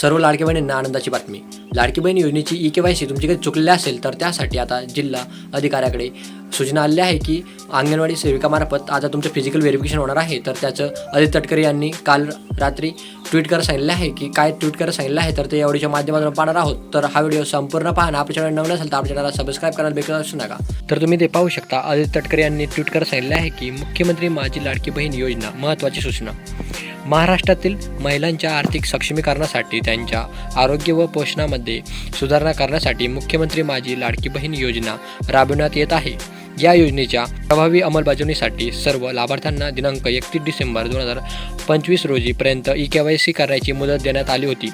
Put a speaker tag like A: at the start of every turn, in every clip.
A: सर्व लाडकी बहिणींना आनंदाची बातमी. लाडकी बहीण योजनेची ई के वाय सी तुमची काही असेल तर त्यासाठी आता जिल्हा अधिकाऱ्याकडे सूचना आली आहे की अंगणवाडी सेविकामार्फत आता तुमचं फिजिकल व्हेरिफिकेशन होणार आहे. तर त्याचं अजित तटकरे यांनी काल रात्री ट्विट करत सांगितलं आहे की काय ट्विट करत सांगितलं आहे तर ते एवढीच्या माध्यमातून पाहणार आहोत. तर हा व्हिडिओ संपूर्ण पाहणं आपल्या चॅनल नवीन असेल तर आपल्या चॅनलला सबस्क्राईब करायला बेकार असू नका. तर तुम्ही ते पाहू शकता. अजित तटकरे यांनी ट्विट करत सांगितलं आहे की मुख्यमंत्री माझी लाडकी बहीण योजना महत्त्वाची सूचना. महाराष्ट्रातील महिलांच्या आर्थिक सक्षमीकरणासाठी त्यांच्या आरोग्य व पोषणामध्ये सुधारणा करण्यासाठी मुख्यमंत्री माझी लाडकी बहीण योजना राबविण्यात येत आहे. या योजनेच्या प्रभावी अंमलबजावणीसाठी सर्व लाभार्थ्यांना दिनांक एकतीस डिसेंबर दोन हजार पंचवीस रोजीपर्यंत ई के वाय सी करण्याची मुदत देण्यात आली होती.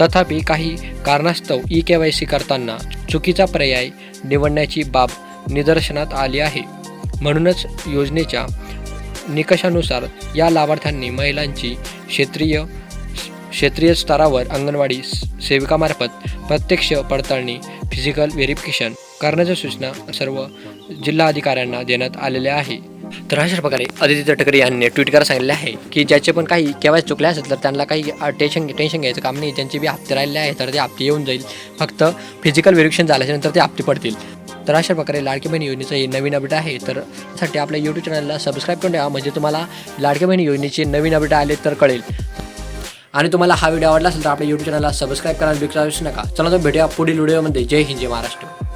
A: तथापि काही कारणास्तव ई के वाय सी करताना चुकीचा पर्याय निवडण्याची बाब निदर्शनात आली आहे. म्हणूनच योजनेच्या निकषानुसार या लाभार्थ्यांनी महिलांची क्षेत्रीय क्षेत्रीय स्तरावर अंगणवाडी सेविकामार्फत प्रत्यक्ष पडताळणी फिजिकल व्हेरिफिकेशन करण्याच्या सूचना सर्व जिल्हा अधिकाऱ्यांना देण्यात आलेल्या आहे तर अशा प्रकारे आदित्य तटकरे यांनी ट्विट करायला सांगितले आहे की ज्याचे पण काही केव्हाच चुकले असेल तर त्यांना काही टेन्शन टेन्शन घ्यायचं काम नाही. ज्यांचे बी हप्ते राहिले आहे तर ते हप्ते येऊन जाईल. फक्त फिजिकल व्हेरिफिकेशन झाल्याच्यानंतर ते हप्ते पडतील. तर अशा प्रकारे लाडकी बहीण योजनेचं हे नवीन अपडेट आहे. तर त्यासाठी आपल्या यूट्यूब चॅनलला सबस्क्राईब करून द्या म्हणजे तुम्हाला लाडकी बहीण योजनेचे नवीन अपडेट आले तर कळेल. आणि तुम्हाला हा व्हिडिओ आवडला असेल तर आपल्या यूट्यूब चॅनलला सबस्क्राईब करायला विचारूच नका. चला तर भेटूया पुढील व्हिडिओमध्ये जय हिंद जय महाराष्ट्र.